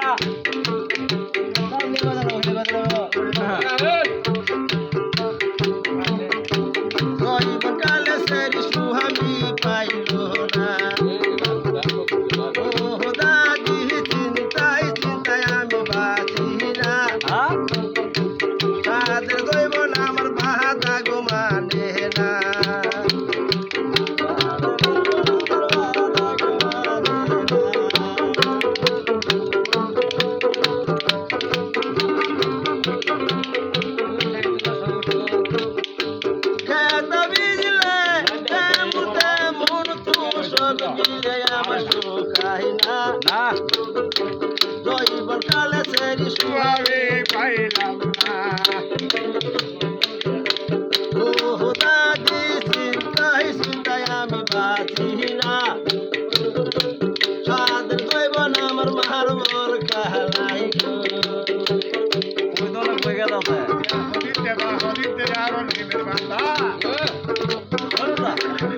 Basta. না না দৈব কালে সেরি সুহামি ও দাদি চিন্তায় চিন্তায় আমি বাঁচি না সাদের না আমার মার বল কাহালাই ওই অনেক হয়ে গেল এই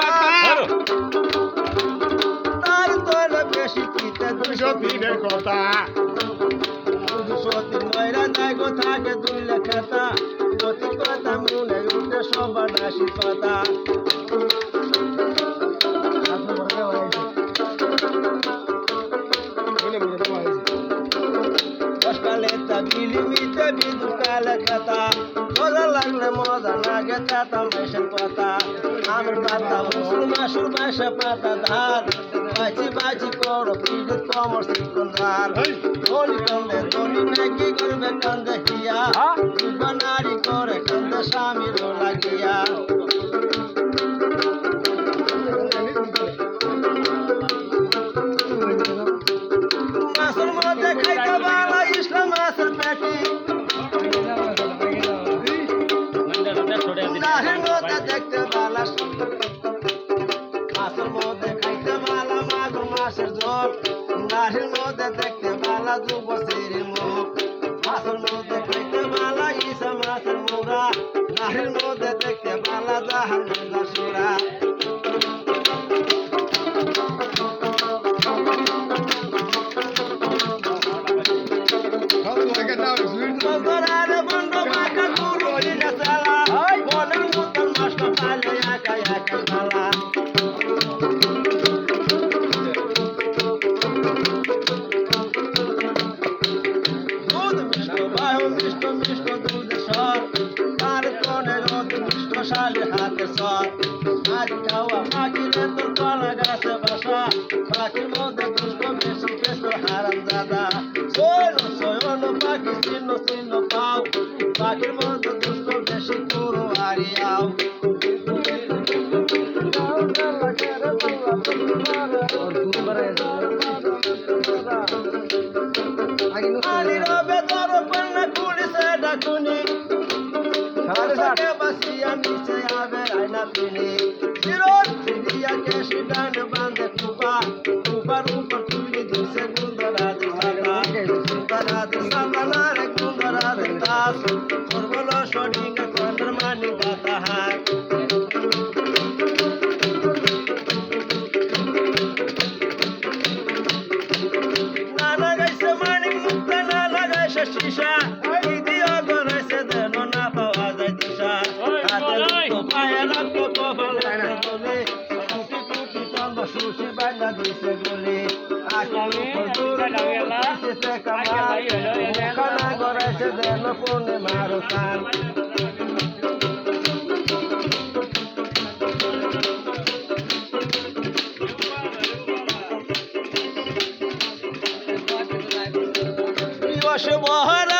পাতা দুশো কথা। দুশো তিন ময়রা যায় গো থাকে দুই লেখাতা প্রতি কথা মনে উঠে সবার নাসি কথা সকালে তা বিলিমিতে বিদুকালে কথা লাগলে মজা লাগে চাতা মেশের পাতা। আমের পাতা মুসুর মাসুর মাসে পাতা ধার। বাজি বাজি করো পিড়ে তোমার সিকন্দার দলি কন্দে দলি নাকি করবে কন্দে হিয়া। বালা যুব শ্রীর মুখ। মাসের মধ্যে খাইতে বালা ইসা মাসের মুরা নাহের মধ্যে দেখতে বালা জাহান মন্দা সুরা বগরার বন্ধ وماكينة الطالة قاسة بشا راكي الموضة تشكم ليش الكسر الحرم زادا سويلو سويلو باكي سينو سينو باو راكي الموضة تشكم ليش الكورو عرياو সারসাকে বাসিয়া নিচে আবে আয়না তিনি চিরত দিয়া কেশি ডান বাঁধে কুপা কুপার উপর তুলি দিছে গুন্দরাজ সাদা গুন্দরাজ সাদা না রে গুন্দরাজ দাস সর্বল সঠিক কন্ডর মানি দাতা হাত নানা গাইছে মানিক মুক্তা নানা গাইছে সীসা গুলি আকালি ফজুর দিতেছে কামাল। মুখানা গড়াইছে যেন কোনে মারুতান বস মহারা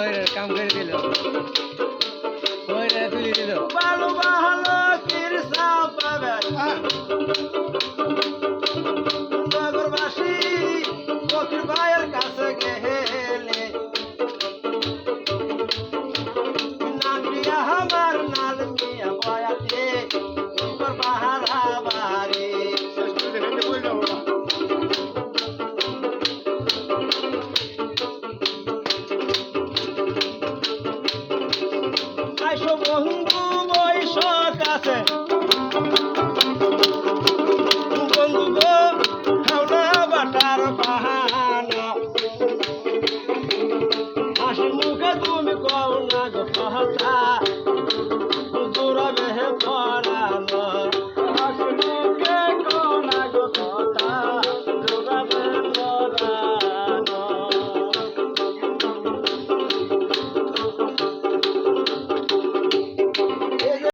হইরে কাম করে দিল। হইরে তুলে দিল। ভালো ভালো ভাইয়ের কাছে